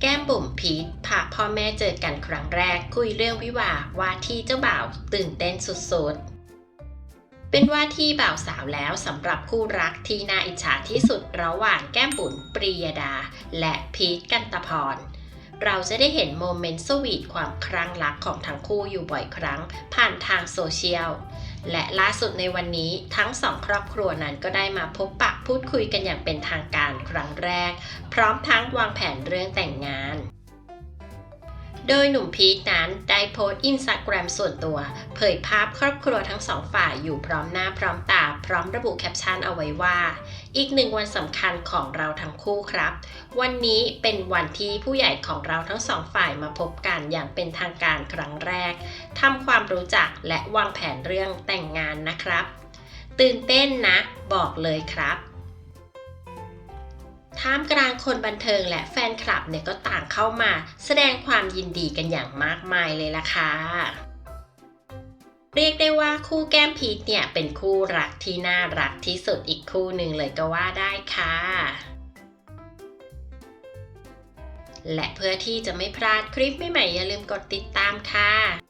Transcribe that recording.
แก้มบุ๋มพีทพาพ่อแม่เจอกันครั้งแรกคุยเรื่องวิวาว่าที่เจ้าบ่าวตื่นเต้นสุดๆ เป็นว่าที่บ่าวสาวแล้วสำหรับคู่รักที่น่าอิจฉาที่สุดระหว่างแก้มบุ๋มปรียดา และพีทกันตะพรเราจะได้เห็นโมเมนต์สวีทความครั้งรักของทั้งคู่อยู่บ่อยครั้ง ผ่านทางโซเชียล และล่าสุดในวันนี้ทั้งสองครอบครัวนั้นก็ได้มาพบปะพูดคุยกันอย่างเป็นทางการครั้งแรก พร้อมทั้งวางแผนเรื่องแต่งงานโดยหนุ่มพีทนั้นได้โพสต์อินสตาแกรมส่วนตัว เผยภาพครอบครัวทั้งสองฝ่ายอยู่พร้อมหน้าพร้อมตา พร้อมระบุแคปชั่นเอาไว้ว่า อีกหนึ่งวันสำคัญของเราทั้งคู่ครับ วันนี้เป็นวันที่ผู้ใหญ่ของเราทั้งสองฝ่ายมาพบกันอย่างเป็นทางการครั้งแรกทำความรู้จักและวางแผนเรื่องแต่งงานนะครับ ตื่นเต้นนะ บอกเลยครับท่ามกลางคนบันเทิงและแฟนคลับเนี่ยก็ต่างเข้ามา แสดงความยินดีกันอย่างมากมายเลยล่ะค่ะ เรียกได้ว่าคู่แก้มพีทเนี่ยเป็นคู่รักที่น่ารักที่สุดอีกคู่หนึ่งเลยก็ว่าได้ค่ะ และเพื่อที่จะไม่พลาดคลิปใหม่ๆอย่าลืมกดติดตามค่ะ